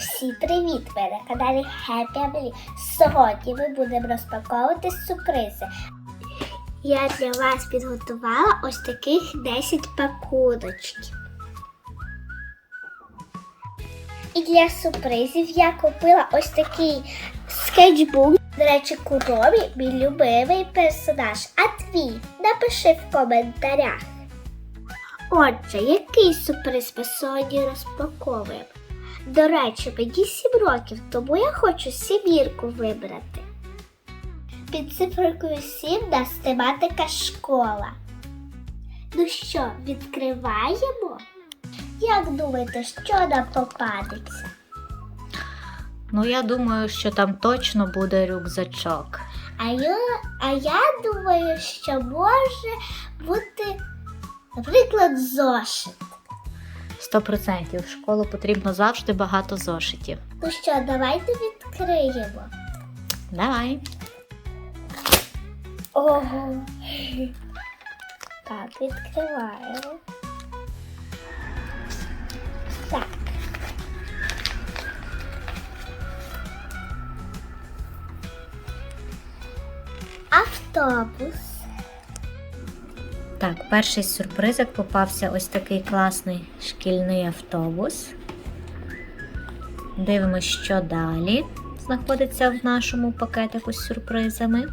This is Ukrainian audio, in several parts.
Всі привіт! Ви на каналі Happy Family. Сьогодні ми будемо розпаковувати сюрпризи. Я для вас підготувала ось таких 10 пакуночків. І для сюрпризів я купила ось такий скетчбук. До речі, Куромі мій любимий персонаж. А твій напиши в коментарях. Отже, який сюрприз ми сьогодні розпаковуємо? До речі, мені 7 років, тому я хочу сімірку вибрати. Під цифрою 7 нас тематика школа. Ну що, відкриваємо? Як думаєте, що нам попадеться? Ну, я думаю, що там точно буде рюкзачок. А я, а я думаю, що може бути, наприклад, зошит. Сто процентів. В школу потрібно завжди багато зошитів. Ну що, давайте відкриємо. Давай. Ого. Так, відкриваємо. Так. Автобус. Так, перший сюрпризик попався ось такий класний шкільний автобус. Дивимось, що далі знаходиться в нашому пакетику з сюрпризами.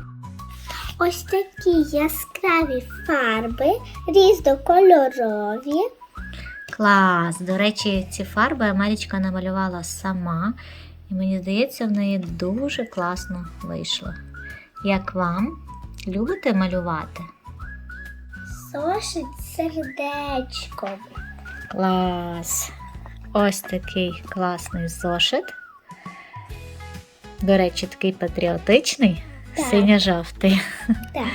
Ось такі яскраві фарби, різнокольорові. Клас! До речі, ці фарби Амелічка намалювала сама, і мені здається, в неї дуже класно вийшло. Як вам? Любите малювати? Зошит сердечком. Клас! Ось такий класний зошит. До речі, такий патріотичний, Так. синьо-жовтий. Так.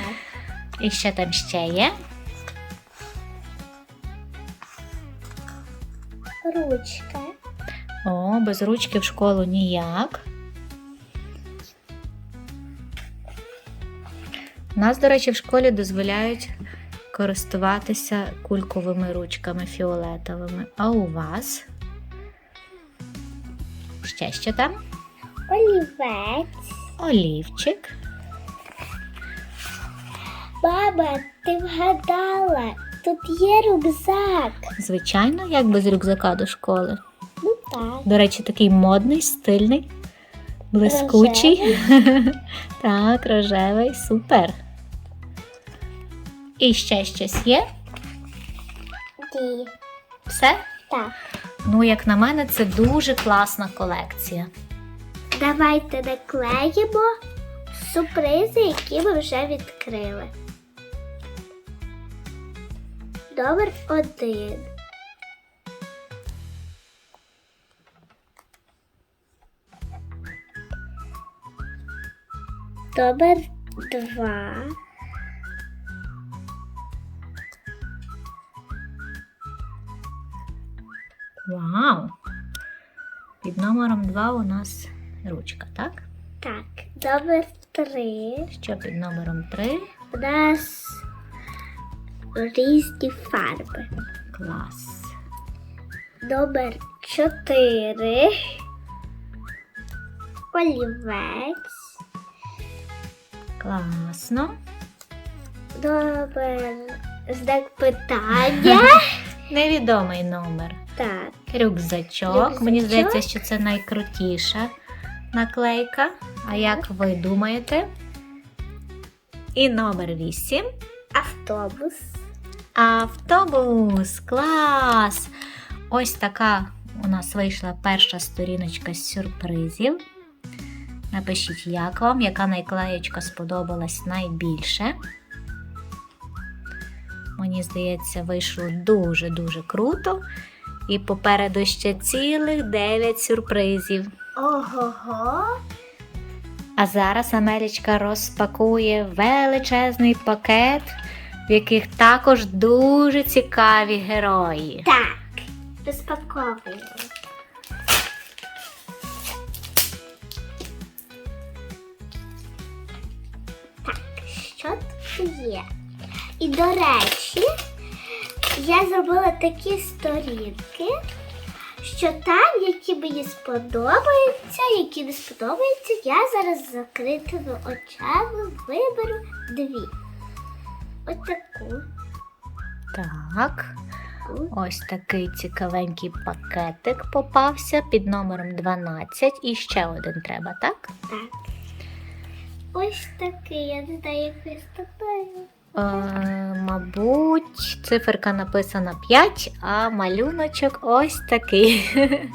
І що там ще є? Ручка. О, без ручки в школу ніяк. У нас, до речі, в школі дозволяють користуватися кульковими ручками фіолетовими. А у вас? Ще що там? Олівець. Олівчик. Баба, ти вгадала, тут є рюкзак. Звичайно, як без рюкзака до школи. Ну так. До речі, такий модний, стильний, блискучий. так, рожевий, супер. І ще щось є? Ді. Все? Так. Ну, як на мене, це дуже класна колекція. Давайте наклеїмо сюрпризи, які ми вже відкрили. Номер один. Номер два. Вау! Під номером 2 у нас ручка, так? Так, номер три. Що під номером 3? У нас різні фарби. Клас. Номер 4. Олівець. Класно. Номер знак питання. Невідомий номер. Так. Рюкзачок. Рюкзачок. Мені здається, що це найкрутіша наклейка. А як ви думаєте? І номер 8. Автобус. Автобус! Клас! Ось така у нас вийшла перша сторіночка з сюрпризів. Напишіть, як вам, яка найклеєчка сподобалась найбільше. Мені здається, вийшло дуже-дуже круто. І попереду ще цілих 9 сюрпризів. Ого-го. А зараз Амелічка розпакує величезний пакет, в яких також дуже цікаві герої. Так. Розпаковуємо. Так, що тут є? І до речі, я зробила такі сторінки, що там, які мені сподобаються, які не сподобаються, я зараз з закритими очами виберу дві. Ось таку. Так. Ось такий цікавенький пакетик попався під номером 12. І ще один треба, так? Так. Ось такий, я не знаю, як виступаю. Е, мабуть, циферка написана 5, а малюночок ось такий.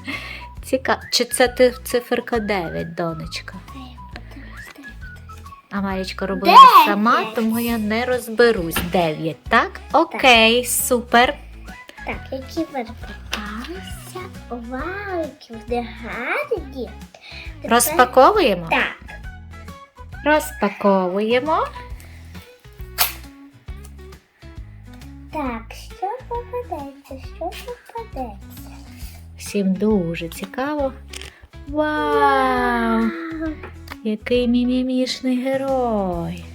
Цікаво. Чи це ти циферка 9, донечка? А Марічка робила Дев'ять. сама, тому я не розберусь. 9, так? Окей, супер. Так, які вони попалися. Вау, які вони гарні. Тепер- Розпаковуємо? Так. Розпаковуємо. Так, що попадеться? Що попадеться? Всім дуже цікаво. Вау! Який мімімішний герой!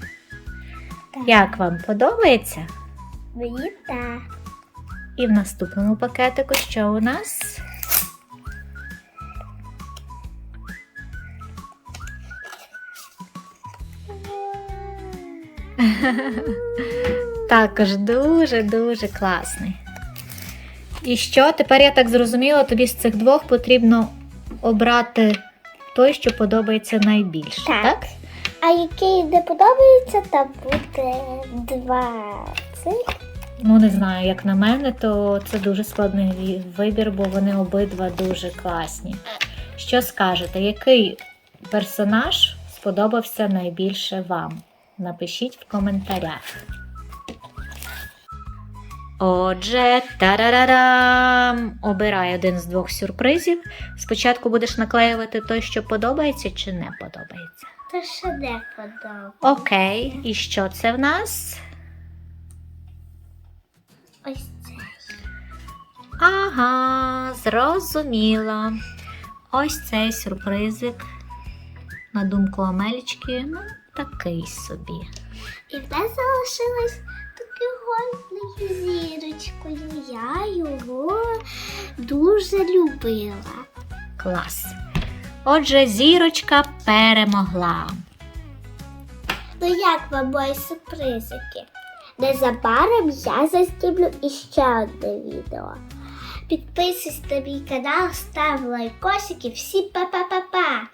Так. Як вам подобається? Мені так. І в наступному пакетику що у нас? Також дуже-дуже класний. І що? Тепер я так зрозуміла, тобі з цих двох потрібно обрати той, що подобається найбільше. Так. так? А який не подобається, там буде два цих. Ну, не знаю, як на мене, то це дуже складний вибір, бо вони обидва дуже класні. Що скажете, який персонаж сподобався найбільше вам? Напишіть в коментарях. Отже, тарарарам! Обирай один з двох сюрпризів. Спочатку будеш наклеювати той, що подобається, чи не подобається. То що не подобається. Окей, і що це в нас? Ось це. Ага, зрозуміла. Ось цей сюрпризик, на думку Амелічки, ну, такий собі. І в нас залишилось такою зірочкою. Я його дуже любила. Клас. Отже, зірочка перемогла. Ну як вам мої сюрпризики? Незабаром я заснімлю іще одне відео. Підписуйся на мій канал, став лайкосики. Всім па-па-па-па!